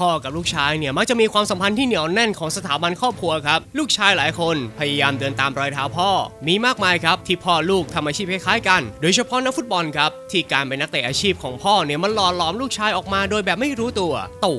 พ่อกับลูกชายเนี่ยมักจะมีความสัมพันธ์ที่เหนียวแน่นของสถาบันครอบครัวครับ ลูกชายหลายคนพยายามเดินตามรอยเท้าพ่อ มีมากมายครับที่พ่อลูกทำอาชีพคล้ายๆกัน โดยเฉพาะนักฟุตบอลครับที่การเป็นนักเตะอาชีพของพ่อเนี่ยมันหล่อหลอมลูกชายออกมาโดยแบบไม่รู้ตัวตั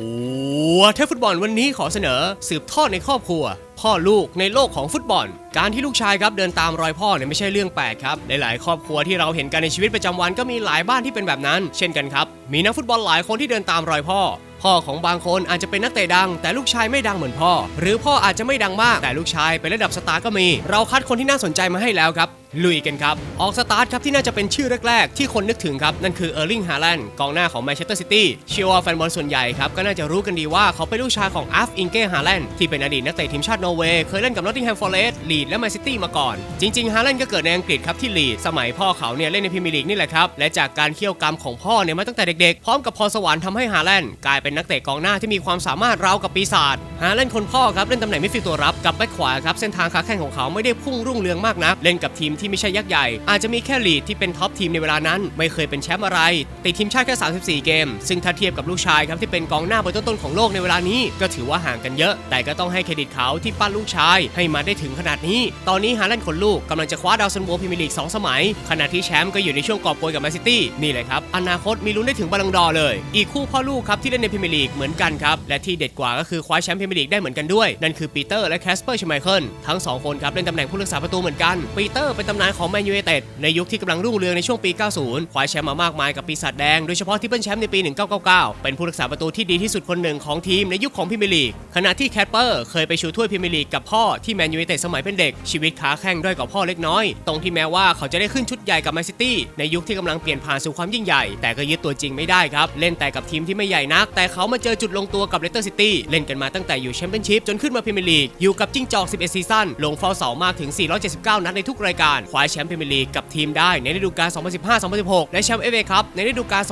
วเทพฟุตบอลวันนี้ขอเสนอ สืบทอดในครอบครัวพ่อลูกในโลกของฟุตบอล การที่ลูกชายครับเดินตามรอยพ่อเนี่ยไม่ใช่เรื่องแปลกครับหลายๆครอบครัวที่เราเห็นกันในชีวิตประจำวันก็มีหลายบ้านที่เป็นแบบนั้น เช่นกันครับ มีนักฟุตบอลหลายคนที่เดินตามรอยพ่อ พ่อของบางคนอาจจะเป็นนักเตะดัง แต่ลูกชายไม่ดังเหมือนพ่อ หรือพ่ออาจจะไม่ดังมากแต่ลูกชายเป็นระดับสตาร์ก็มี เราคัดคนที่น่าสนใจมาให้แล้วครับ ลุยกันครับ ออกสตาร์ทครับที่น่าจะเป็นชื่อแรก ๆ ที่คนนึกถึงครับ นั่นคือเออร์ลิงฮาแลนด์กองหน้าของแมนเชสเตอร์ซิตี้เชื่อว่าแฟนบอลส่วนใหญ่ครับ ก็น่าจะรู้กันดีว่าเขาเป็นลูกชายของอัฟอิงเก้ฮาแลนด์ที่เป็นอดีตนักเตะทีมชาตินอร์เวย์เคยเล่นกับนอตติงแฮมฟอร์เรสต์ลีดและแมนซิตี้มาก่อน จริงๆฮาแลนด์ก็เกิดในอังกฤษครับที่ลีดสมัยพ่อเขาเนี่ยเล่นในพรีเมียร์ลีกนี่แหละครับและจากการเคี่ยวกรรมของพ่อเนี่ยมาตั้งแต่เด็กๆพร้อมกับพรสวรรค์ทำให้ฮาแลนด์กลายเป็นนักเตะกองหน้าที่มีความสามารถราวกับปีศาจฮาแลนด์คนพ่อครับเล่นตำแหน่งมิดฟิลด์ตัวรับกับแบ็คขวาครับเส้นทางขาแข้งของเขาไม่ได้พุ่งรุ่งเรืองมากนักเล่นกับทีมที่ไม่ใช่ยักษ์ใหญ่ อาจจะมีแค่ลีดที่เป็นท็อปทีมในเวลานั้น ไม่เคยเป็นแชมป์อะไรติดทีมชาติแค่ 34 เกม ซึ่งถ้าเทียบกับลูกชายครับที่เป็นกองหน้าเบอร์ต้นๆของโลกในเวลานี้ก็ถือว่าห่างกันเยอะ แต่ก็ต้องให้เครดิตเขาที่ปั้นลูกชายให้มาได้ถึงขนาดนี้ ตอนนี้ฮาแลนด์คนลูกกำลังจะคว้าดาวซันโวพรีเมียร์ลีก2สมัย ขณะที่แชมป์ก็อยู่ในช่วงกอบโกยกับแมนซิตี้นี่แหละครับอนาคตมีลุ้นได้ถึงบอลลงดอร์เลย อีกคู่พ่อลูกครับที่เล่นในพรีเมียร์ลีกเหมือนกันครับและที่เด็ดกว่าก็คือคว้าแชมป์พรีเมียร์ลีกได้เหมือนกันด้วย นั่นคือปีเตอร์และแคสเปอร์ชไมเคิลทั้งสองคนครับเล่นตำแหน่งผู้รักษาประตูเหมือนกันปีเตอร์เป็นตำนานของแมนยูไนเต็ดในยุคที่กำลังรุ่งเรืองในช่วงปี 90 คว้าแชมป์มามากมายกับปีศาจแดง โดยเฉพาะที่เปิลแชมป์ในปี 1999 เป็นผู้รักษาประตูที่ดีที่สุดคนหนึ่งของทีมในยุคของพรีเมียร์ลีก ขณะที่แคทเปอร์เคยไปชูถ้วยพรีเมียร์ลีกกับพ่อที่แมนยูไนเต็ดสมัยเป็นเด็ก ชีวิตขาแข้งด้วยกับพ่อเล็กน้อย ตรงที่แม้ว่าเขาจะได้ขึ้นชุดใหญ่กับแมนซิตี้ในยุคที่กำลังเปลี่ยนผ่านสู่ความยิ่งใหญ่ แต่ก็ยึดตัวจริงไม่ได้ครับ เล่นแต่กับทีมที่ไม่ใหญ่นัก แต่เขามาเจอจุดลงตัวกับเลสเตอร์ซิตี้ เล่นกันมาตั้งแต่อยู่แชมเปี้ยนชิพจนขึ้นมาพรีเมียร์ลีก อยู่กับจิ้งจอก 11 ซีซั่น ลงเฝ้าเสามากถึง 479 นัดในทุกรายการคว้าแชมป์พรีเมียร์ลีกกับทีมได้ในฤดูกาล 2015-2016 และแชมป์เอฟเอคัพในฤดูกาล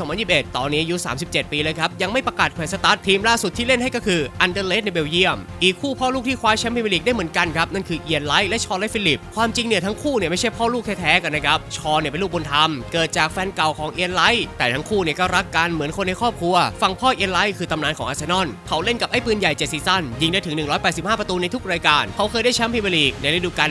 2020-2021 ตอนนี้อายุ 37 ปีเลยครับ ยังไม่ประกาศแขวนสตาร์ททีมล่าสุดที่เล่นให้ก็คืออันเดอร์เลสในเบลเยียม อีกคู่พ่อลูกที่คว้าแชมป์พรีเมียร์ลีกได้เหมือนกันครับ นั่นคือเอียนไลท์และชอนไลฟิลิป ความจริงเนี่ยทั้งคู่เนี่ยไม่ใช่พ่อลูกแท้ๆกันนะครับ ชอนเนี่ยเป็นลูกบุญธรรม เกิดจากแฟนเก่าของเอียนไลท์แต่ทั้งคู่เนี่ยก็รักกันเหมือนคนในครอบครัว ฝั่งพ่อเอียนไลท์คือตำนานของอาร์เซนอลเขาเล่นกับไอ้ปืนใหญ่7ซีซั่นยิงได้ถึง 185 ประตูในทุกรายการ เขาเคยได้แชมป์พรีเมียร์ลีกในฤดูกาล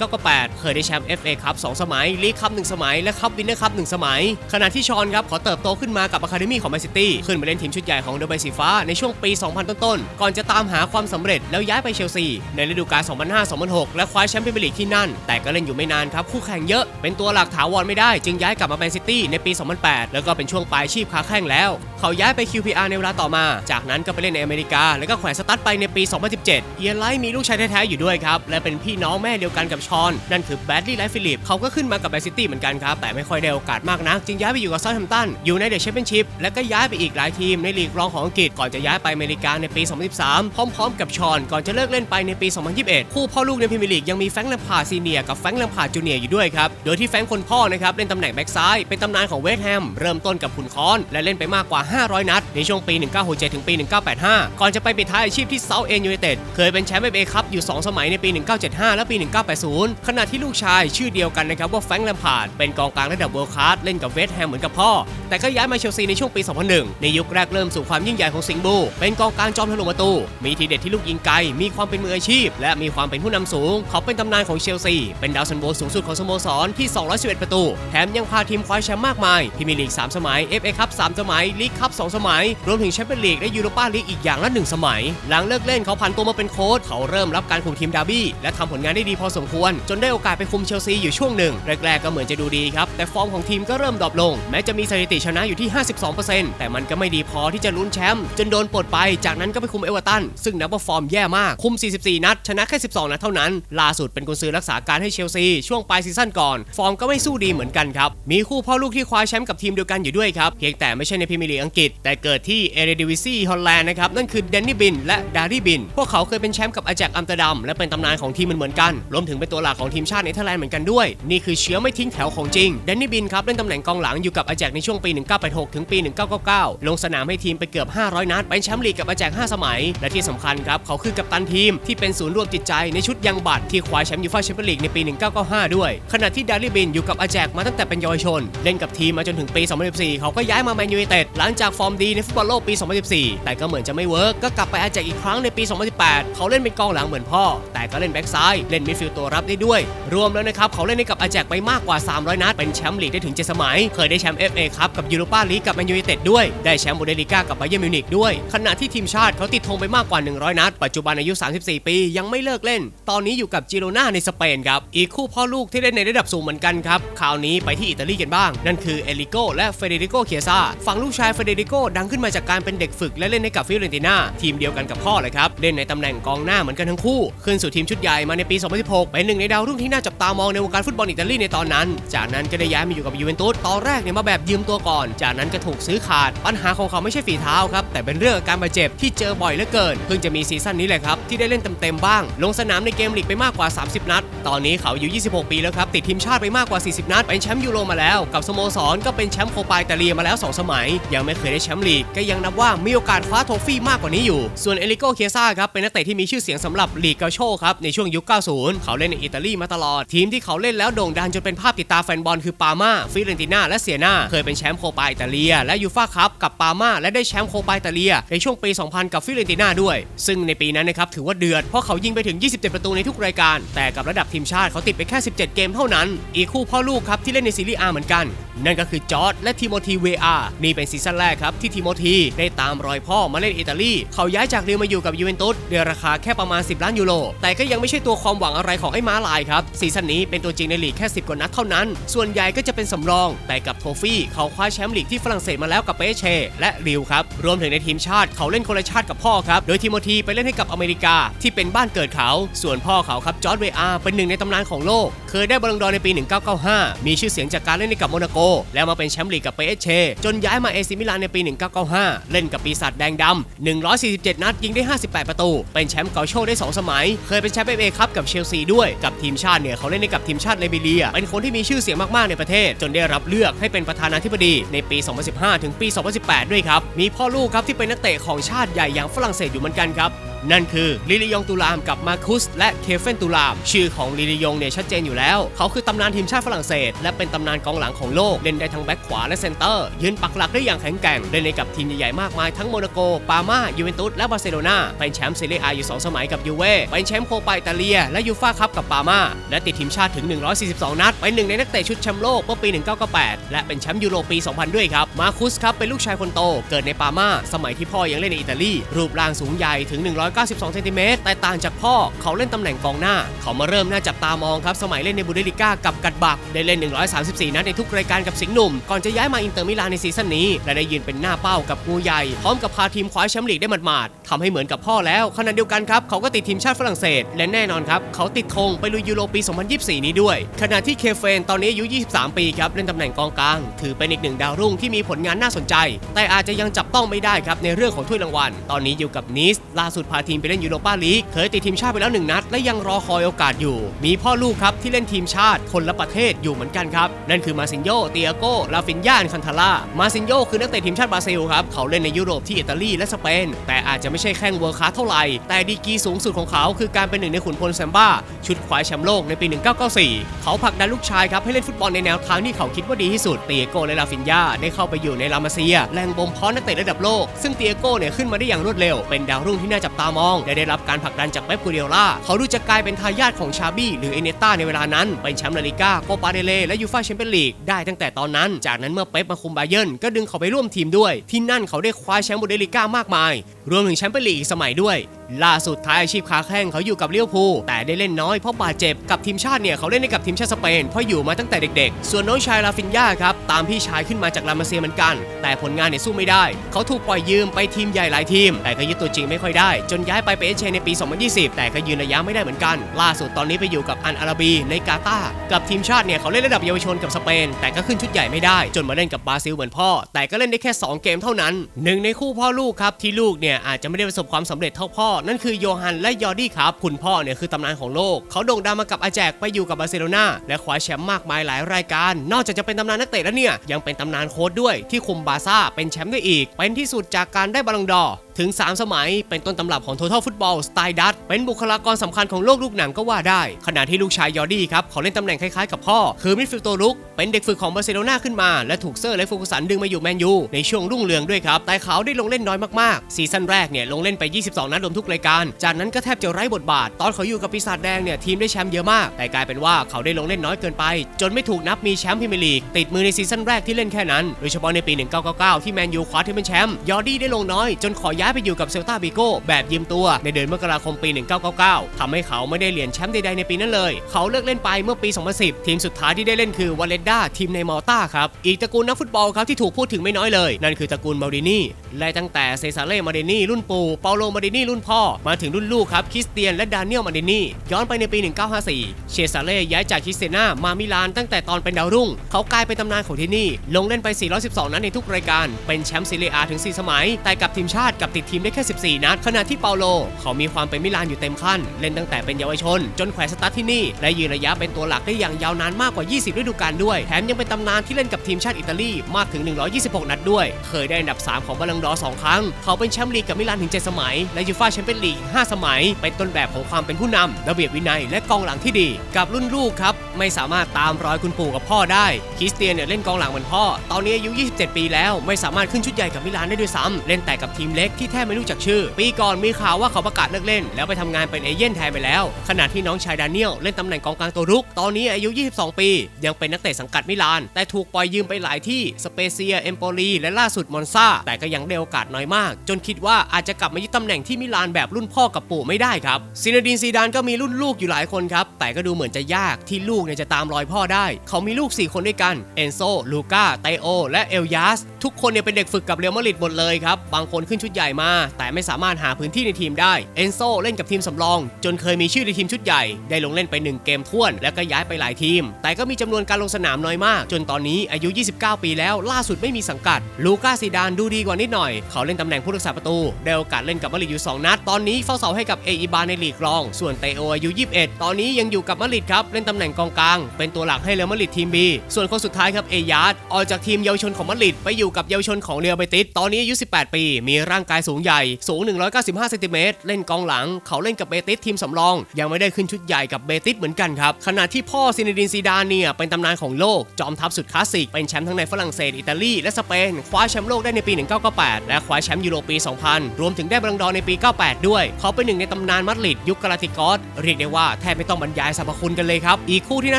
1997-1998เคยได้แชมป์ FA คัพ2สมัย ลีกคัพ1สมัย และคัพวินเนอร์คัพ1สมัย ขณะที่ชอนครับขอเติบโตขึ้นมากับอะคาเดมี่ของแมนซิตี้ขึ้นมาเล่นทีมชุดใหญ่ของเดอะใบสีฟ้าในช่วงปี 2000 ต้นๆ ก่อนจะตามหาความสำเร็จแล้วย้ายไปเชลซี ในฤดูกาล 2005-2006 และคว้าแชมป์พรีเมียร์ลีกที่นั่น แต่ก็เล่นอยู่ไม่นานครับคู่แข่งเยอะเป็นตัวหลักถาวรไม่ได้ จึงย้ายกลับมาแมนซิตี้ในปี 2008 แล้วก็เป็นช่วงปลายชีพค้าแข้งแล้ว เขาย้ายไป QPR ในเวลาต่อมา จากนั้นก็ไปเล่นในอเมริกา แล้วก็แขวนสตาร์ทไปในปี 2017 เอียนไลท์มีลูกชายแท้ๆอยู่ด้วยครับและเป็นพี่น้องแม่เดียวกันกับชอนนั่นคือแบดลี่ไลท์ฟิลิปเขาก็ขึ้นมากับแมนซิตี้เหมือนกันครับ แต่ไม่ค่อยได้โอกาสมากนักจึงย้ายไปอยู่กับซาท์แฮมตันอยู่ในเดอะแชมเปี้ยนชิพและก็ย้ายไปอีกหลายทีมในลีกรองของอังกฤษก่อนจะย้ายไปอเมริกาในปี 2013 พร้อมๆ กับชอนก่อนจะเลิกเล่นไปในปี 2021 คู่พ่อลูกในพรีเมียร์ลีกยังมีแฟงแลมพาร์ซีเนียกับแฟงแลมพาร์จูเนียอยู่ด้วยครับโดยที่แฟงคนพ่อนะครับเล่นตำแหน่งแบ็กซ้ายเป็นตำนานของเวสต์แฮมเริ่มต้นกับขุนค้อน และเล่นไปมากกว่า 500 นัด ในช่วงปี 1967 ถึงปี 1985 ก่อนจะไปปิดท้ายอาชีพที่เซาท์เอ็นยูไนเต็ดเคยเป็นแชมป์เอฟเอคัพอยู่ 2 สมัยในปี 1975 และปี 1980 ขณะที่ลูกชายชื่อเดียวกันนะครับว่าแฟรงค์แลมพาร์ดเป็นกองกลางระดับเวิลด์คลาสเล่นกับเวสต์แฮมเหมือนกับพ่อ แต่ก็ย้ายมาเชลซีในช่วงปี 2001 ในยุคแรกเริ่มสู่ความยิ่งใหญ่ของสิงห์บูเป็นกองกลางจอมทะลุประตู มีทีเด็ดที่ลูกยิงไกล มีความเป็นมืออาชีพ และมีความเป็นผู้นำสูง เขาเป็นตำนานของเชลซี เป็นดาวซันโวสูงสุดของสโมสรที่ 211 ประตู แถมยังพาทีมคว้าแชมป์มากมายพรีเมียร์ลีก 3 สมัย FA คัพ3สมัย ลีกคัพ2สมัย รวมถึงแชมเปี้ยนลีกและยูโรปาลีกอีกอย่างละ1สมัย หลังเลิกเล่นเขาผันตัวมาเป็นโค้ชเขาเริ่มรับการคุมทีมดาร์บี้และทำผลงานได้ดีพอสมควรจนได้โอกาสไปคุมเชลซีอยู่ช่วงหนึ่ง แรกๆก็เหมือนจะดูดีครับ แต่ฟอร์มของทีมก็เริ่มดรอปลง แม้จะมีสถิติชนะอยู่ที่ 52%แต่มันก็ไม่ดีพอที่จะลุ้นแชมป์จนโดนปลดไป จากนั้นก็ไปคุมเอเวอร์ตันซึ่งนับว่าฟอร์มแย่มากคุม 44 นัด ชนะแค่ 12 นัดเท่านั้น ล่าสุดเป็นกุนซือรักษาการให้เชลซีช่วงปลายซีซั่นก่อน ฟอร์มก็ไม่สู้ดีเหมือนกันครับมีคู่พ่อลูกที่คว้าแชมป์กับทีมเดียวกันอยู่ด้วยครับเพียงแต่ไม่ใช่ในพรีเมียร์ลีกอังกฤษแต่เกิดที่เอเรดิวิซีฮอลแลนด์นะครับนั่นคือเดนนี่บินและดารี่บินพวกเขาเคยเป็นแชมป์กับอาแจกอัมสเตอร์ดัมและเป็นตำนานของทีมเหมือนกันรวมถึงเป็นตัวหลักของทีมชาติเนเธอร์แลนด์เหมือนกันด้วย นี่คือเชื้อไม่ทิ้งแถวของจริงแดนนี่บินครับเล่นตำแหน่งกองหลังอยู่กับอาแจกในช่วงปี 1986 ถึงปี 1999 ลงสนามให้ทีมไปเกือบ 500 นัดเป็นแชมป์ลีกกับอาแจก 5 สมัย และที่สำคัญครับเขาคือกัปตันทีมที่เป็นศูนย์รวมจิตใจในชุดยังบัตรที่คว้าแชมป์ยูฟ่าแชมเปี้ยนลีกในปี 1995 ด้วย ขณะที่ดาริบินอยู่กับอาแจกมาตั้งแต่เป็นเยาวชน เล่นกับทีมมาจนถึงปี 2014 เขาก็ย้ายมาแมนยูไนเต็ดหลังจากฟอร์มดีในฟุตบอลโลกปี 2014 แต่ก็เหมือนจะไม่เวิร์กก็กลับไปอาแจกอีกครั้งในปี 2018 เขาเล่นเป็นกองหลังเหมือนพ่อ แต่ก็เล่นแบ็กซ้ายเล่นมิดฟิลด์ตัวรับได้ด้วย รวมแล้วนะครับเขาเล่นให้กับอาแจกไปมากกว่า 300 นัดเป็นแชมป์ลีกได้ถึง 7 สมัย เคยได้แชมป์ FA ครับกับยูโรปาลีกกับแมนยูไนเต็ดด้วย ได้แชมป์บูเดลิก้ากับไบเยอร์มิวนิกด้วย ขณะที่ทีมชาติเขาติดธงไปมากกว่า 100 นัด ปัจจุบันอายุ 34 ปี ยังไม่เลิกเล่น ตอนนี้อยู่กับจิโรนาในสเปนครับ อีกคู่พ่อลูกที่เล่นในระดับสูงเหมือนกันครับ คราวนี้ไปที่อิตาลีกันบ้าง นั่นคือเอลิโกและเฟเดริโกเคียซาฝั่งลูกชายเฟเดริโกดังขึ้นมาจากการเป็นเด็กฝึกและเล่นให้กับฟิโรนติน่าทีมเดียวกันกับพ่อเลยครับเล่นในตำแหน่งกองหน้าเหมือนกันทั้งคู่ขึ้นสู่ทีมชุดใหญ่มาในปี 2016เป็นหนึ่งในดาวรุ่งที่น่าจับตามองในวงการฟุตบอลอิตาลีในตอนนั้น จากนั้นก็ได้ย้ายมาอยู่กับยูเวนตุสตอนแรกเนี่ยมาแบบยืมตัวก่อน จากนั้นก็ถูกซื้อขาด ปัญหาของเขาไม่ใช่ฝีเท้าครับแต่เป็นเรื่องอาการบาดเจ็บที่เจอบ่อยเหลือเกิน เพิ่งจะมีซีซั่นนี้แหละครับที่ได้เล่นเต็มๆบ้าง ลงสนามในเกมลีกไปมากกว่า 30 นัด ตอนนี้เขาอายุ 26 ปีแล้วครับติดทีมชาติไปมากกว่า 40 นัดเป็นแชมป์ยูโรมาแล้ว กับสโมสรก็เป็นแชมป์โคปาอิตาเลียมาแล้ว 2 สมัย ยังไม่เคยได้แชมป์ลีกก็ยังนับว่ามีโอกาสคว้าโทฟี่มากกว่านี้อยู่ ส่วนเอลิโกเคซ่าครับเป็นนักเตะที่มีชื่อเสียงสำหรับลีกกาโชครับในช่วงยุค 90 เขาเล่นในอิตาลีมาตลอดทีมที่เขาเล่นแล้วโด่งดังจนเป็นภาพติดตาแฟนบอลคือปาม่าฟิเรนติน่าและเซียนาเคยเป็นแชมป์โคปาอิตาเลีย และยูฟ่าคัพกับปาม่าและได้แชมป์โคปาอิตาเลีย ในช่วงปี 2000 กับฟิเรนติน่าด้วย ซึ่งในปีนั้นนะครับถือว่าเดือดเพราะเขายิงไปถึง 27 ประตูในทุกรายการ แต่กับระดับทีมชาติเขาติดไปแค่ 17 เกมเท่านั้น อีกคู่พ่อลูกครับที่เล่นในซีรีส์อาเหมือนกัน นั่นก็คือจอร์ดและทิโมธีเวอาร์นี่เป็นซีซั่นแรกครับที่ทิโมธีได้ตามรอยพ่อมาเล่นอิตาลีเขาย้ายจากเรียวมาอยู่กับยูเวนตุสในราคาแค่ประมาณ 10 ล้านยูโรแต่ก็ยังไม่ใช่ตัวความหวังอะไรของไอ้ม้าลายครับซีซั่นนี้เป็นตัวจริงในลีกแค่ 10 กว่านัดเท่านั้น ส่วนใหญ่ก็จะเป็นสำรอง แต่กับโทฟี่เขาคว้าแชมป์ลีกที่ฝรั่งเศสมาแล้วกับเปเช่ และริวครับ รวมถึงในทีมชาติเขาเล่นคนละชาติกับพ่อครับ โดยทิโมธีไปเล่นให้กับอเมริกาที่เป็นบ้านเกิดเขา ส่วนพ่อเขาครับจอร์ดเวอาร์เป็นหนึ่งในตำนานของโลก เคยได้บอลลงดอในปี 1995 มีชื่อเสียงจากการเล่นให้กับโมนาโก แล้วมาเป็นแชมป์ลีกกับเปเช่ จนย้ายมาเอซิมิลานในปี 1995 เล่นกับปีศาจแดงดำ147 นัดยิงได้ 58 ประตู เป็นแชมป์เกาโชได้ 2 สมัย เคยเป็นแชมป์เอฟเอคัพกับเชลซีด้วยกับทีมชาติเนี่ยเขาเล่นให้กับทีมชาติไลบีเรีย เป็นคนที่มีชื่อเสียงมากๆในประเทศ จนได้รับเลือกให้เป็นประธานาธิบดีในปี 2015 ถึงปี 2018 ด้วยครับ มีพ่อลูกครับที่เป็นนักเตะของชาติใหญ่อย่างฝรั่งเศสอยู่เหมือนกันครับ นั่นคือลิลิยองตูลามกับมาคุสและเคเฟนตูลาม ชื่อของลิลิยองเนี่ยชัดเจนอยู่แล้ว เขาคือตำนานทีมชาติฝรั่งเศส และเป็นตำนานกองหลังของโลก เล่นได้ทั้งแบ็คขวาและเซนเตอร์ ยืนปักหลักได้อย่างแข็งแกร่ง เล่นในกับทีมใหญ่ๆมากมายทั้งโมนาโก ปามายูเวนตุสและบาร์เซโลนาเป็นแชมป์เซเรียอาอยู่ 2 สมัยกับยูเว่เป็นแชมป์โคปาอิตาเลีย และยูฟ่าคัพกับปามาและติดทีมชาติถึง 142 นัดเป็นหนึ่งในนักเตะชุดแชมป์โลกเมื่อปี 1998 และเป็นแชมป์ยูโรปี 2000 ด้วยครับมาคุสครับเป็นลูกชายคนโตเกิดในปามาสมัยที่พ่อยังเล่นในอิตาลีรูปร่างสูงใหญ่ถึง192เซนติเมตรแต่ต่างจากพ่อเขาเล่นตำแหน่งกองหน้า เขามาเริ่มน่าจับตามองครับ สมัยเล่นในบูเดลิก้ากับกัดบัก ได้เล่น 134 นัดในทุกรายการกับสิงห์หนุ่ม ก่อนจะย้ายมาอินเตอร์มิลานในซีซั่นนี้ และได้ยืนเป็นหน้าเป้ากับงูใหญ่ พร้อมกับพาทีมคว้าแชมป์ลีกได้หมาดๆทำให้เหมือนกับพ่อแล้วขณะเดียวกันครับเขาก็ติดทีมชาติฝรั่งเศส และแน่นอนครับเขาติดธงไปลุยยูโรปี 2024 นี้ด้วย ขณะที่เคเฟนตอนนี้อายุ 23 ปีครับเล่นตำแหน่งกองกลาง ถือเป็นอีกหนึ่งดาวรุ่งที่มีผลงานน่าสนใจ แต่อาจจะยังจับต้องไม่ได้ครับในเรื่องของถ้วยรางวัล ตอนนี้อยู่กับนิสล่าสุดพาทีมไปเล่นยูโรปาลีกเคยติดทีมชาติไปแล้วหนึ่งนัด และยังรอคอยโอกาสอยู่ มีพ่อลูกครับที่เล่นทีมชาติคนละประเทศอยู่เหมือนกันครับ นั่นคือมาซินโยเตียโกลาฟินยานคันทาร่ามาซินโยคือนักเตะทีมชาติบราซิลครับเขาเล่นในยุโรปที่อิตาลีและสเปนแต่อาจจะไม่ใช่แข้งเวิร์คคาสเท่าไหร่แต่ดีกีสูงสุดของเขาคือการเป็นหนึ่งในขุนพลแซมบ้าชุดคว้าแชมป์โลกในปี 1994 เขาผลักดันลูกชายครับให้เล่นฟุตบอลในแนวทางที่เขาคิดว่าดีที่สุดเตียโกและลาฟินยาได้เข้าไปอยู่ในลามาเซียแหล่งบ่มเพาะนักเตะระดับโลก ซึ่งเตียโกเนี่ยขึ้นมาได้อย่างรวดเร็วเป็นดาวรุ่งที่น่าจับตามอง และได้รับการผลักดันจากเป๊ปกูเดียล่าเขาดูจะกลายเป็นทายาทของชาบี้หรือเอเนต้าในเวลานั้น เป็นแชมป์ลาลิก้าโคปาเดเลและยูฟ่าแชมเปี้ยนลีกได้ตั้งแต่ตอนนั้น จากนั้นเมื่อเป๊ปมาคุมบาเยิร์นก็ดึงเขาไปร่วมทีมด้วย ที่นั่นเขาได้คว้าแชมป์บูเดลิก้ามากมาย รวมถึงแชมเปี้ยนลีกสมัยด้วย ล่าสุดท้ายอาชีพค้าแข้งเขาอยู่กับเลี้ยวภูแต่ได้เล่นน้อยเพราะบาดเจ็บกับทีมชาติเนี่ยเขาเล่นให้กับทีมชาติสเปนเพราะอยู่มาตั้งแต่เด็กๆ ส่วนน้องชายลาฟินยาครับตามพี่ชายขึ้นมาจากลามาเซียเหมือนกัน แต่ผลงานเนี่ยสู้ไม่ได้ เขาถูกปล่อยยืมไปทีมใหญ่หลายทีม แต่ก็ยึดตัวจริงไม่ค่อยได้ จนย้ายไปเปเชในปี 2020 แต่ก็ยืนระยะไม่ได้เหมือนกัน ล่าสุดตอนนี้ไปอยู่กับอันอาราบีในกาตากับทีมชาติเนี่ยเขาเล่นระดับเยาวชนกับสเปน แต่ก็ขึ้นชุดใหญ่ไม่ได้ จนมาเล่นกับบราซิลเหมือนพ่อ แต่ก็เล่นได้แค่ 2 เกมเท่านั้นหนึ่งในคู่พ่อลูกครับที่ลูกเนี่ยอาจจะไม่ได้ประสบความสำเร็จเท่าพ่อนั่นคือโยฮันและยอร์ดี้ครับคุณพ่อเนี่ยคือตำนานของโลก เขาโด่งดังมากับอาแจกไปอยู่กับบาร์เซโลนาและคว้าแชมป์มากมายหลายรายการ นอกจากจะเป็นตำนานนักเตะแล้วเนี่ยยังเป็นตำนานโค้ชด้วยที่คุมบาร์ซ่าเป็นแชมป์ได้อีก เป็นที่สุดจากการได้บอลลงดอถึง 3 สมัยเป็นต้นตำรับของ Total Football สไตล์ดัตเป็นบุคลากรสำคัญของโลกลูกหนังก็ว่าได้ ขณะที่ลูกชายยอร์ดี้ครับเขาเล่นตำแหน่งคล้ายๆกับพ่อ คือมิดฟิลด์ตัวลุก เป็นเด็กฝึกของบาร์เซโลนาขึ้นมา และถูกเซอร์และฟูกุสันดึงมาอยู่แมนยูในช่วงรุ่งเรืองด้วยครับ แต่เขาได้ลงเล่นน้อยมากๆซีซั่นแรกเนี่ยลงเล่นไป 22 นัดรวมทุกรายการ จากนั้นก็แทบจะไร้บทบาท ตอนเขาอยู่กับปีศาจแดงเนี่ยทีมได้แชมป์เยอะมาก แต่กลายเป็นว่าเขาได้ลงเล่นน้อยเกินไป จนไม่ถูกนับมีแชมป์พรีเมียร์ลีกติดมือในซีซั่นแรกที่เล่นแค่นั้นโดยเฉพาะในปี 1999 ที่แมนยูคว้าที่เป็นแชมป์ยอร์ดี้ได้ลงน้อยจนขอย้ายไปอยู่กับเซลตาบิโก้แบบยืมตัวในเดือนมกราคมปี 1999ทำให้เขาไม่ได้เหรียญแชมป์ใดๆในปีนั้นเลย เขาเลิกเล่นไปเมื่อปี 2010 ทีมสุดท้ายที่ได้เล่นคือวาเลนดาทีมในมอลตาครับ อีกตระกูลนักฟุตบอลครับที่ถูกพูดถึงไม่น้อยเลย นั่นคือตระกูลมาดินีและตั้งแต่เซซาเล่มาดินีรุ่นปู่เปาโลมาดินีรุ่นพ่อ มาถึงรุ่นลูกครับคริสเตียนและดานิเอลมาดินีย้อนไปในปี 1954 เชซาเล่ย้ายจากคริสเตนามามิลานตั้งแต่ตอนเป็นดาวรุ่ง เขากลายเป็นตำนานของที่นี่ ลงเล่นไป 412 นัดในทุกรายการ เป็นแชมป์ซีเรียอาถึง 4 สมัย แต่กับทีมชาติกับติดทีมได้แค่ 14 นัด ขณะที่เปาโล เขามีความเป็นมิลานอยู่เต็มขั้น เล่นตั้งแต่เป็นเยาวชน จนแขวนสตาร์ทที่นี่ และยืนระยะเป็นตัวหลักได้อย่างยาวนานมากกว่า 20 ฤดูกาลด้วย แถมยังเป็นตำนานที่เล่นกับทีมชาติอิตาลีมากถึง 126 นัดด้วย เคยได้อันดับ 3 ของบอลลังดอร์สองครั้ง เขาเป็นแชมป์ลีกกับมิลานถึง 7 สมัย และยูฟ่าแชมเปี้ยนลีก 5 สมัย เป็นต้นแบบของความเป็นผู้นำระเบียบวินัยและกองหลังที่ดี กับรุ่นลูกครับไม่สามารถตามรอยคุณปู่กับพ่อได้คริสเตียนเนี่ยเล่นกองหลังเหมือนพ่อ ตอนนี้อายุ 27 ปีแล้วไม่สามารถขึ้นชุดใหญ่กับมิลานได้ด้วยซ้ำเล่นแต่กับทีมเล็กที่แทบไม่รู้จักชื่อ ปีก่อนมีข่าวว่าเขาประกาศเลิกเล่น แล้วไปทำงานเป็นเอเย่นแทนไปแล้ว ขณะที่น้องชายดานิเอลเล่นตำแหน่งกองกลางตัวรุก ตอนนี้อายุ 22 ปี ยังเป็นนักเตะสังกัดมิลาน แต่ถูกปล่อยยืมไปหลายที่สเปเซียเอมโปลีและล่าสุดมอนซาแต่ก็ยังได้โอกาสน้อยมาก จนคิดว่าอาจจะกลับมายึดตำแหน่งที่มิลานแบบรุ่นพ่อกับปู่ไม่ได้ครับซินดินซีดานก็มีรุ่นลูกอยู่หลายคนครับแต่ก็ดูเหมือนจะยากที่ลูกเนี่ยจะตามรอยพ่อได้ เขามีลูก 4 คนด้วยกัน เอนโซ ลูก้า ไตโอ และเอลยาส ทุกคนเนี่ยเป็นเด็กฝึกกับเรอัลมาดริดหมดเลยครับ บางคนขึ้นชุดใหญ่มา แต่ไม่สามารถหาพื้นที่ในทีมได้ เอนโซเล่นกับทีมสำรอง จนเคยมีชื่อในทีมชุดใหญ่ ได้ลงเล่นไป 1 เกมท้วน แล้วก็ย้ายไปหลายทีม แต่ก็มีจำนวนการลงสนามน้อยมาก จนตอนนี้อายุ 29 ปีแล้วล่าสุดไม่มีสังกัด ลูก้าซีดานดูดีกว่านิดหน่อย เขาเล่นตำแหน่งผู้รักษาประตูได้โอกาสเล่นกับมาดริดอยู่ 2 นัด ตอนนี้เฝ้าเสาให้กับเออิบาในลีกรอง ส่วนเตโออายุ 21 ตอนนี้ยังอยู่กับมาดริดครับเล่นตำแหน่งกองกลาง เป็นตัวหลักให้เรอัลมาดริดทีม B ส่วนคนสุดท้ายครับเอยาร์ดออกจากทีมเยาวชนของมาดริดไปอยู่กับเยาวชนของเรอัลเบติสตอนนี้อายุ 18 ปี มีร่างกายสูงใหญ่สูง 195เซนติเมตรเล่นกองหลัง เขาเล่นกับเบติสทีมสำรอง ยังไม่ได้ขึ้นชุดใหญ่กับเบติสเหมือนกันครับขณะที่พ่อซินดินซีดานเนี่ยเป็นตำนานของโลกจอมทัพสุดคลาสสิกเป็นแชมป์ทั้งในฝรั่งเศสอิตาลีและสเปนคว้าแชมป์โลกได้ในปี 1998 และคว้าแชมป์ยูโรปี 2000 รวมถึงได้บอลลังดอร์ในปี 98 ด้วย เขาเป็นหนึ่งในตำนานมาดริดยุคกาลาติกอสเรียกได้ว่าแทบไม่ต้องบรรยายสรรพคุณกันเลยครับอีกคู่ที่น่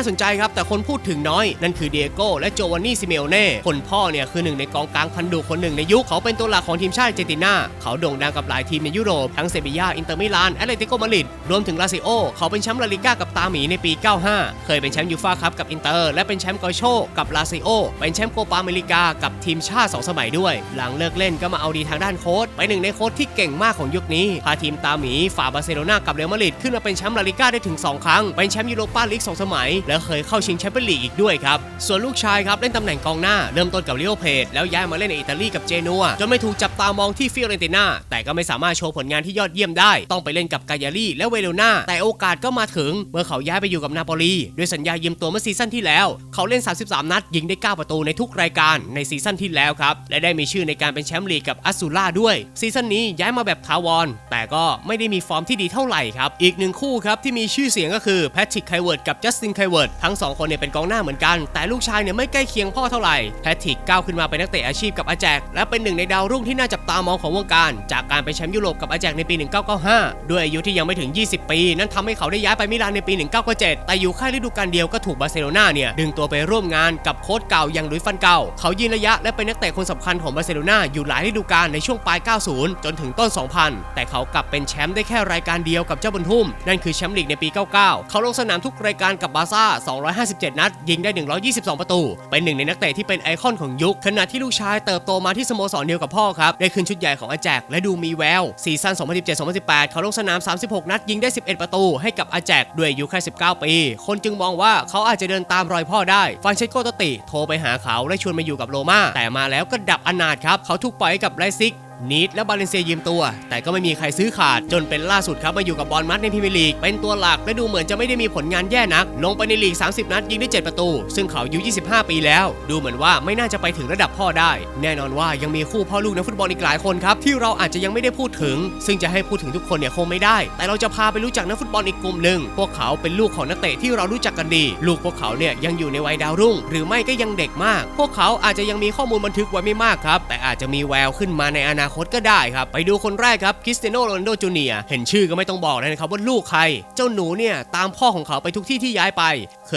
าสนใจครับ แต่คนพูดถึงน้อย นั่นคือเดียโก้และโจวานนี่ซิเมโอเน่คนพ่อเนี่ยคือหนึ่งในกองกลางพันดุคนหนึ่งในยุคเขาเป็นตัวหลักของทีมชาติเจตินา เขาโด่งดังกับหลายทีมในยุโรปทั้งเซบียาอินเตอร์มิลานแอตเลติโกมาดริดรวมถึงลาซิโอเขาเป็นแชมป์ลาลิก้ากับตาหมีในปี 95 เคยเป็นแชมป์ยูฟ่าคัพกับอินเตอร์และเป็นแชมป์กอโชกับลาซิโอเป็นแชมป์โคปาอเมริกากับทีมชาติ 2 สมัยด้วย หลังเลิกเล่นก็มาเอาดีทางด้านโค้ชเป็นหนึ่งในโค้ชที่เก่งมากของยุคนี้พาทีมตาหมีฝ่าบาร์เซโลนากับเรอัลมาดริดขึ้นมาเป็นแชมป์ลาลิก้าได้ถึง 2 ครั้งเป็นแชมป์ยูโรปาลีก2สมัยและเคยเข้าชิงแชมเปี้ยนลีกอีกด้วยครับ ส่วนลูกชายครับเล่นตำแหน่งกองหน้าเริ่มต้นกับลิโอเพดแล้วย้ายมาเล่นในอิตาลีกับเจนัวจนไม่ถูกจับตามองที่ฟิโอเรนติน่าแต่ก็ไม่สามารถโชว์ผลงานที่ยอดเยี่ยมได้ ต้องไปเล่นกับกายาลีและเวโรนาแต่โอกาสก็มาถึง เมื่อเขาย้ายไปอยู่กับนาโปลีด้วยสัญญายืมตัวเมื่อซีซั่นที่แล้ว เขาเล่น 33 นัด ยิงได้ 9 ประตูในทุกรายการในซีซั่นที่แล้วครับและได้มีชื่อในการเป็นแชมป์ลีกกับอัสซูล่าด้วยซีซั่นนี้ย้ายมาแบบทาวอนแต่ก็ไม่ได้มีฟอร์มที่ดีเท่าไหร่ครับอีกหนึ่งคู่ครับที่มีชื่อเสียงก็คือแพทริกไคเวิร์ดกับจัสตินไคเวิร์ดทั้งสองคนเนี่ยเป็นกองหน้าเหมือนกัน แต่ลูกชายเนี่ยไม่ใกล้เคียงพ่อเท่าไหร่แพทริกก้าวขึ้นมาเป็นนักเตะอาชีพกับอาแจก และเป็นหนึ่งในดาวรุ่งที่น่าจับตามองของวงการ จากการไปแชมป์ยุโรปกับอาแจกในปี 1995 ด้วยอายุที่ยังไม่ถึง 20 ปี นั่นทำให้เขาได้ย้ายไปมิลานในปี 1997 แต่อยู่แค่ฤดูกาลเดียวก็ถูกบาร์เซโลนาเนี่ยดึงตัวไปร่วมงานกับโค้ชเก่าอย่างลุยฟันเก่าเขายืนระยะและเป็นนักเตะคนสำคัญของบาร์เซโลนาอยู่หลายฤดูกาลในช่วงปลาย 90 จนถึงต้น 2000 แต่เขากลับเป็นแชมป์ได้แค่รายการเดียวกับเจ้าบุญทุ่มนั่นคือแชมป์ลีกในปี 99 เขาลงสนามทุกรายการกับบาร์ซ่า 257 นัด ยิงได้ 122 ประตู เป็นหนึ่งในนักเตะที่เป็นไอคอนของยุค ขณะที่ลูกชายเติบโตมาที่สโมสรเดียวกับพ่อครับ ได้ขึ้นชุดใหญ่ของอาแจกและดูมีแวว ซีซั่น 2017-2018 เขาลงสนาม 36 นัด ยิงได้ 11 ประตู ให้กับอาแจกด้วยอายุแค่ 19 ปี คนจึงมองว่าเขาอาจจะเดินตามรอยพ่อได้ ฟานเชสโกตติ โทรไปหาเขาและชวนมาอยู่กับโรม่าแต่มาแล้วก็ดับอนาถครับ เขาถูกปล่อยกับไลซิก นีดและบาเลนเซียยืมตัว แต่ก็ไม่มีใครซื้อขาดจนเป็นล่าสุดครับมาอยู่กับบอลมัดในพรีเมียร์ลีก เป็นตัวหลักและดูเหมือนจะไม่ได้มีผลงานแย่นัก ลงไปในลีก 30 นัดยิงได้ 7 ประตู ซึ่งเขาอายุ 25 ปีแล้ว ดูเหมือนว่าไม่น่าจะไปถึงระดับพ่อได้ แน่นอนว่ายังมีคู่พ่อลูกนักฟุตบอลอีกหลายคนครับที่เราอาจจะยังไม่ได้พูดถึง ซึ่งจะให้พูดถึงทุกคนเนี่ยคงไม่ได้ แต่เราจะพาไปรู้จักนักฟุตบอลอีกกลุ่มหนึ่งพวกเขาเป็นลูกของนักเตะที่เรารู้จักกันดี ลูกพวกเขาเนี่ยยังอยู่ในวัยดาวรุ่ง หรือไม่ก็ยังเด็กมาก พวกเขาอาจจะยังมีข้อมูลบันทึกไว้ไม่มากครับแต่อาจจะมีแววขึ้นมาในอนาคตก็ได้ครับ ไปดูคนแรกครับคริสเตียโนโรนัลโดจูเนียเห็นชื่อก็ไม่ต้องบอกเลยนะครับว่าลูกใคร เจ้าหนูเนี่ยตามพ่อของเขาไปทุกที่ที่ย้ายไป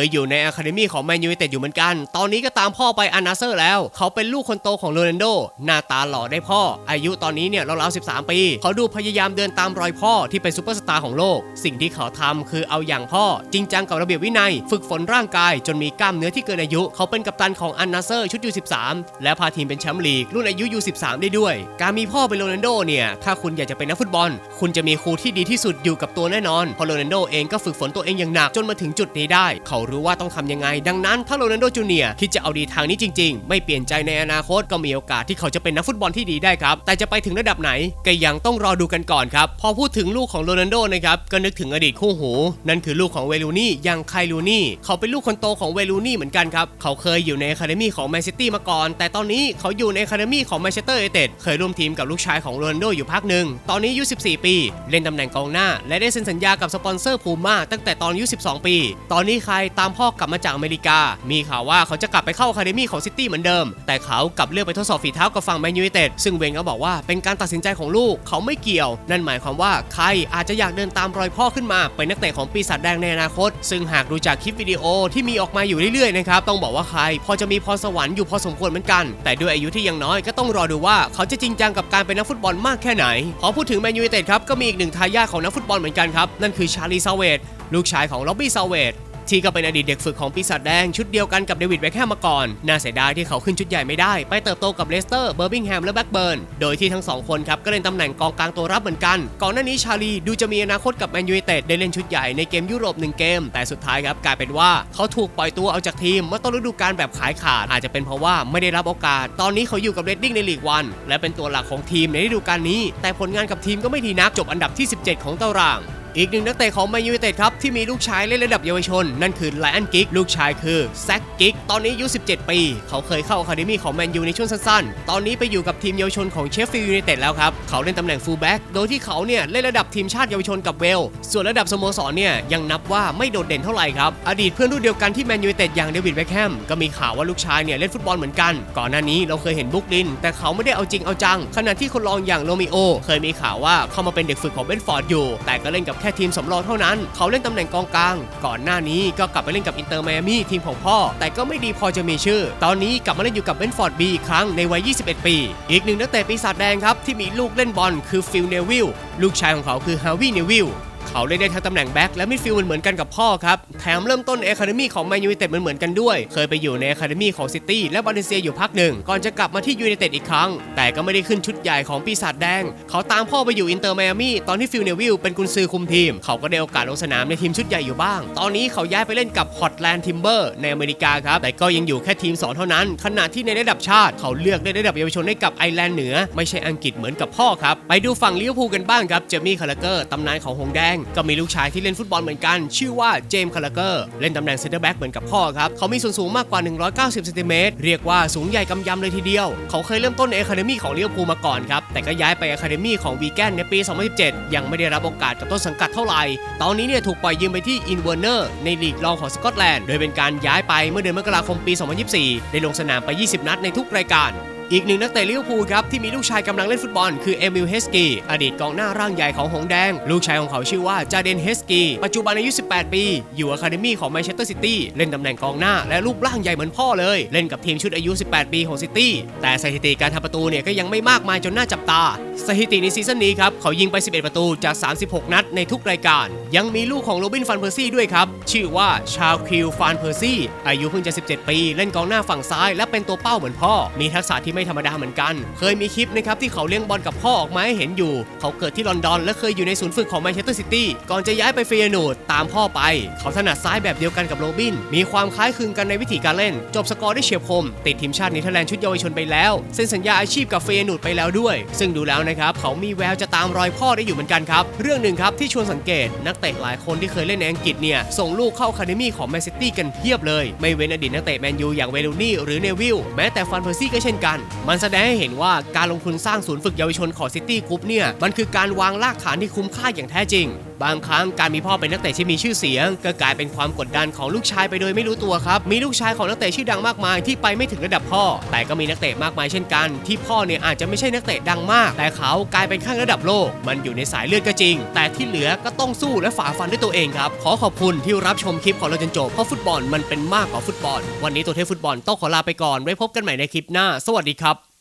ยอยู่ในอะคาเดมี่ของแมนยูไนเต็ดอยู่เหมือนกัน ตอนนี้ก็ตามพ่อไปอานาเซอร์แล้ว เขาเป็นลูกคนโตของโรนัลโด หน้าตาหล่อได้พ่อ อายุตอนนี้เนี่ยราวๆ13 ปี เขาดูพยายามเดินตามรอยพ่อที่เป็นซูเปอร์สตาร์ของโลก สิ่งที่เขาทำคือเอาอย่างพ่อ จริงจังกับระเบียบวินัย ฝึกฝนร่างกาย จนมีกล้ามเนื้อที่เกินอายุ เขาเป็นกัปตันของอันาเซอร์ชุดยู13และพาทีมเป็นแชมป์ลีกรุ่นอายุยู13ได้ด้วย การมีพ่อเป็นโรนัลโดเนี่ยถ้าคุณอยากจะเป็นนักฟุตบอล คุณจะมีครูที่ดีที่สุดอยู่กับตัวแน่นอนพราะโรนัลโดเองก็ฝึกฝนตัวเองอย่างหนักจนมาถึงจุดนี้ได้ เขารู้ว่าต้องทำยังไง ดังนั้นถ้าโรนัลโดจูเนียร์คิดจะเอาดีทางนี้จริง ๆ ไม่เปลี่ยนใจในอนาคตก็มีโอกาสที่เขาจะเป็นนักฟุตบอลที่ดีได้ครับ แต่จะไปถึงระดับไหนก็ยังต้องรอดูกันก่อนครับ พอพูดถึงลูกของโรนัลโดนะครับก็นึกถึงอดีตคู่หู นั่นคือลูกของเวลูนี่ยังไคลูนี่เขาเป็นลูกคนโตของเวลูนี่เหมือนกันครับเขาเคยอยู่ในอะคาเดมี่ของแมนซิตี้มาก่อน แต่ตอนนี้เขาอยู่ในอะคาเดมี่ของแมนเชสเตอร์ยูไนเต็ดเคยร่วมทีมกับลูกชายของโรนัลโดอยู่พักหนึ่งตอนนี้อายุ 14 ปี เล่นตำแหน่งกองหน้า และได้เซ็นสัญญากับสปอนเซอร์พูม่าตั้งแต่ตอนอายุ 12 ปี ตอนนี้ใครตามพ่อกลับมาจากอเมริกา มีข่าวว่าเขาจะกลับไปเข้าคาเดมี่ของซิตี้เหมือนเดิม แต่เขากลับเลือกไปทดสอบฝีเท้ากับฝั่งแมนยูไนเต็ดซึ่งเวนก็บอกว่าเป็นการตัดสินใจของลูกเขาไม่เกี่ยว นั่นหมายความว่าใครอาจจะอยากเดินตามรอยพ่อขึ้นมา เป็นนักเตะของปีศาจแดงในอนาคต ซึ่งหากดูจากคลิปวิดีโอที่มีออกมาอยู่เรื่อยๆนะครับต้องบอกว่าใคร พอจะมีพรสวรรค์อยู่พอสมควรเหมือนกัน แต่ด้วยอายุที่ยังน้อยก็ต้องรอดูว่าเขาจะจริงจังกับการเป็นนักฟุตบอลมากแค่ไหนพอพูดถึงแมนยูไนเต็ดครับก็มีอีกหนึ่งทายาทของนักฟุตบอลเหมือนกันครับนั่นคือชาลีซาเวตลูกชายของล็อบบี้ซาเวต ที่ก็เป็นอดีตเด็กฝึกของปีศาจแดงชุดเดียวกันกับเดวิดแบ็คแฮมมาก่อน น่าเสียดายที่เขาขึ้นชุดใหญ่ไม่ได้ ไปเติบโตกับเลสเตอร์ เบอร์บิงแฮมและแบ็กเบิร์น โดยที่ทั้งสองคนครับก็เล่นตำแหน่งกองกลางตัวรับเหมือนกัน ก่อนหน้านี้ชาลีดูจะมีอนาคตกับแมนยูไนเต็ดได้เล่นชุดใหญ่ในเกมยุโรปหนึ่งเกม แต่สุดท้ายครับกลายเป็นว่าเขาถูกปล่อยตัวออกจากทีมเมื่อต้นฤดูกาลแบบขายขาด อาจจะเป็นเพราะว่าไม่ได้รับโอกาส ตอนนี้เขาอยู่กับเรดดิ้งในลีกวันและเป็นตัวหลักของทีมในฤดูกาลนี้ แต่ผลงานกับทีมก็ไม่ดีนักจบอันดับที่ 17 ของตาราง อีกหนึ่งนักเตะของแมนยูไนเต็ดครับ ที่มีลูกชายเล่นระดับเยาวชน นั่นคือไลออนกิกลูกชายคือแซคกิกตอนนี้อายุ 17 ปี เขาเคยเข้าอะคาเดมี่ของแมนยูในช่วงสั้นๆ ตอนนี้ไปอยู่กับทีมเยาวชนของเชฟฟิลด์ยูไนเต็ดแล้วครับ เขาเล่นตำแหน่งฟูลแบ็กโดยที่เขาเนี่ยเล่นระดับทีมชาติเยาวชนกับเวล ส่วนระดับสโมสรเนี่ยยังนับว่าไม่โดดเด่นเท่าไหร่ครับอดีตเพื่อนรุ่นเดียวกันที่แมนยูไนเต็ดอย่างเดวิดแบ็คแฮมก็มีข่าวว่าลูกชายเนี่ยเล่นฟุตบอลเหมือนกัน ก่อนหน้านี้เราเคยเห็นบุกลิน แต่เขาไม่ได้เอาจริงเอาจังขณะที่คนรองอย่างโรมิโอเคยมีข่าวว่าเข้ามาเป็นเด็กฝึกของเบนฟอร์ดอยู่ แต่ก็เล่นกับแค่ทีมสำรองเท่านั้น เขาเล่นตำแหน่งกองกลาง ก่อนหน้านี้ก็กลับไปเล่นกับอินเตอร์ไมอามี่ทีมของพ่อ แต่ก็ไม่ดีพอจะมีชื่อ ตอนนี้กลับมาเล่นอยู่กับเบนฟอร์ดบีอีกครั้งในวัย 21 ปี อีกหนึ่งนักเตะปีศาจแดงครับที่มีลูกเล่นบอลคือฟิลเนวิลลูกชายของเขาคือฮาวิเนวิล เขาเล่นได้ทั้งตำแหน่งแบ็คและมิดฟิลด์เหมือนกันกับพ่อครับ แถมเริ่มต้นในอคาเดมี่ของแมนยูไนเต็ดเหมือนกันด้วย เคยไปอยู่ในอคาเดมี่ของซิตี้และบาเลนเซียอยู่พักหนึ่ง ก่อนจะกลับมาที่ยูไนเต็ดอีกครั้ง แต่ก็ไม่ได้ขึ้นชุดใหญ่ของปีศาจแดง เขาตามพ่อไปอยู่อินเตอร์ไมอามี่ตอนที่ฟิลเนวิลเป็นกุนซือคุมทีม เขาก็ได้โอกาสลงสนามในทีมชุดใหญ่อยู่บ้าง ตอนนี้เขาย้ายไปเล่นกับฮอตแลนด์ทิมเบอร์ในอเมริกาครับ แต่ก็ยังอยู่แค่ทีมสองเท่านั้น ขณะที่ในระดับชาติ เขาเลือกได้ระดับเยาวชนให้กับไอร์แลนด์เหนือ ไม่ใช่อังกฤษเหมือนกับพ่อครับ ไปดูฝั่งลิเวอร์พูลกันบ้างครับ เจมี่คาร์ลเกอร์ตำนานของหงแดงก็มีลูกชายที่เล่นฟุตบอลเหมือนกัน ชื่อว่าเจมส์คาร์ลเกอร์เล่นตำแหน่งเซนเตอร์แบ็กเหมือนกับพ่อครับ เขามีส่วนสูงมากกว่า 190เซนติเมตรเรียกว่าสูงใหญ่กำยำเลยทีเดียว เขาเคยเริ่มต้นในอะคาเดมี่ของลิเวอร์พูลมาก่อนครับ แต่ก็ย้ายไปอะคาเดมี่ของวีแกนในปี 2017 ยังไม่ได้รับโอกาสกับต้นสังกัดเท่าไหร่ ตอนนี้เนี่ยถูกปล่อยยืมไปที่อินเวอร์เนอร์ในลีกรองของสกอตแลนด์ โดยเป็นการย้ายไปเมื่อเดือนมกราคมปี 2024 ได้ลงสนามไป 20 นัดในทุกรายการ อีกหนึ่งนักเตะลิเวอร์พูลครับที่มีลูกชายกำลังเล่นฟุตบอลคือเอมิลเฮสกีอดีตกองหน้าร่างใหญ่ของหงแดง ลูกชายของเขาชื่อว่าจาเดนเฮสกีปัจจุบันอายุ 18 ปี อยู่อะคาเดมี่ของแมนเชสเตอร์ซิตี้เล่นตำแหน่งกองหน้าและรูปร่างใหญ่เหมือนพ่อเลย เล่นกับทีมชุดอายุ 18 ปีของซิตี้แต่สถิติการทำประตูเนี่ยก็ยังไม่มากมายจนน่าจับตา สถิติในซีซั่นนี้ครับเขายิงไป 11 ประตูจาก 36 นัดในทุกรายการ ยังมีลูกของโรบินฟันเพอร์ซี่ด้วยครับ ชื่อว่าชาคิวฟานเพอร์ซี่อายุเพิ่งจะ 17 ปี เล่นกองหน้าฝั่งซ้าย และเป็นตัวเป้าเหมือนพ่อ มีทักษะที่ไม่ธรรมดาเหมือนกัน เคยมีคลิปนะครับที่เขาเลี้ยงบอลกับพ่อออกมาให้เห็นอยู่ เขาเกิดที่ลอนดอน และเคยอยู่ในศูนย์ฝึกของแมนเชสเตอร์ซิตี้ก่อนจะย้ายไปเฟียนูดตามพ่อไป เขาถนัดซ้ายแบบเดียวกันกับโรบิน มีความคล้ายคลึงกันในวิธีการเล่น จบสกอร์ได้เฉียบคม ติดทีมชาติเนเธอร์แลนด์ชุดเยาวชนไปแล้วเซ็นสัญญาอาชีพกับเฟียนูดไปแล้วด้วย ซึ่งดูแล้วนะครับเขามีแววจะตามรอยพ่อได้อยู่เหมือนกันครับ เรื่องหนึ่งครับที่ชวนสังเกตนักเตะหลายคนที่เคยเล่นในอังกฤษเนี่ยส่งลูกเข้าคาเดมี่ของแมนซิตี้กันเพียบเลย ไม่เว้นอดีตนักเตะแมนยูอย่างเวลูนี่หรือเนวิลแม้แต่ฟันเพอร์ซี่ก็เช่นกัน มันแสดงให้เห็นว่าการลงทุนสร้างศูนย์ฝึกเยาวชนของซิตี้กรุ๊ปเนี่ยมันคือการวางรากฐานที่คุ้มค่าอย่างแท้จริงบางครั้งการมีพ่อเป็นนักเตะที่มีชื่อเสียง ก็กลายเป็นความกดดันของลูกชายไปโดยไม่รู้ตัวครับมีลูกชายของนักเตะชื่อดังมากมายที่ไปไม่ถึงระดับพ่อ แต่ก็มีนักเตะมากมายเช่นกัน ที่พ่อเนี่ยอาจจะไม่ใช่นักเตะดังมาก แต่เขากลายเป็นข้างระดับโลก มันอยู่ในสายเลือดก็จริง แต่ที่เหลือก็ต้องสู้และฝ่าฟันด้วยตัวเองครับขอขอบคุณที่รับชมคลิปของเราจนจบเพราะฟุตบอลมันเป็นมากกว่าฟุตบอล วันนี้ตัวเทพฟุตบอลต้องขอลาไปก่อนไว้พบกันใหม่ในคลิปหน้า สวัสดีครับ